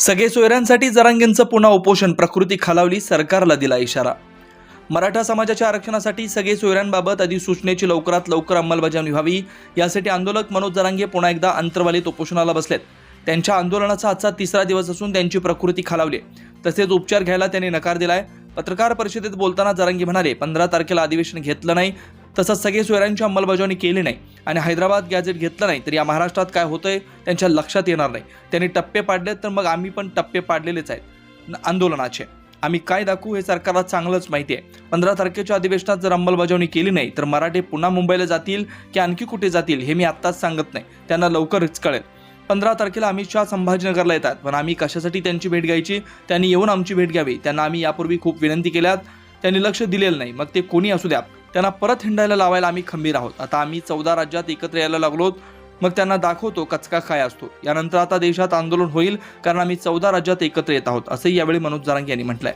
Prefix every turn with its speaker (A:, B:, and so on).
A: सगळे सोयऱ्यांसाठी जरांगेंचं पुन्हा उपोषण. प्रकृती खालावली सरकारला दिला इशारा. मराठा समाजाच्या आरक्षणासाठी सगळे सोयऱ्यांबाबत अधिसूचनेची लवकरात लवकर अंमलबजावणी व्हावी. यासाठी आंदोलक मनोज जरांगे पुन्हा एकदा अंतर्वालीत उपोषणाला बसलेत. त्यांच्या आंदोलनाचा आजचा तिसरा दिवस असून त्यांची प्रकृती खालावली तसेच उपचार घ्यायला त्यांनी नकार दिलाय. पत्रकार परिषदेत बोलताना जरांगी म्हणाले पंधरा तारखेला अधिवेशन घेतलं नाही तसंच सगळे सोयऱ्यांची अंमलबजावणी केली नाही आणि हैदराबाद गॅझेट घेतलं नाही तर या महाराष्ट्रात काय होतंय त्यांच्या लक्षात येणार नाही. त्यांनी टप्पे पाडले तर मग आम्ही पण टप्पे पाडलेलेच आहेत. न- आंदोलनाचे. आम्ही काय दाखवू हे सरकारला चांगलंच माहिती आहे. पंधरा तारखेच्या अधिवेशनात जर अंमलबजावणी केली नाही तर मराठे पुन्हा मुंबईला जातील की आणखी कुठे जातील हे मी आत्ताच सांगत नाही. त्यांना लवकरच कळेल. पंधरा तारखेला अमित शहा संभाजीनगरला येतात. पण आम्ही कशासाठी त्यांची भेट घ्यायची? त्यांनी येऊन आमची भेट घ्यावी. त्यांना आम्ही यापूर्वी खूप विनंती केल्यात. त्यांनी लक्ष दिलेलं नाही. मग ते कोणी असू द्या. त्यांना परत हिंडायला लावायला आम्ही खंबीर आहोत. आता आम्ही चौदा राज्यात एकत्र यायला लागलो मग त्यांना दाखवतो कचका काय असतो. यानंतर आता देशात आंदोलन होईल कारण आम्ही चौदा राज्यात एकत्र येत आहोत असंही यावेळी मनोज जारांगे यांनी म्हटलंय.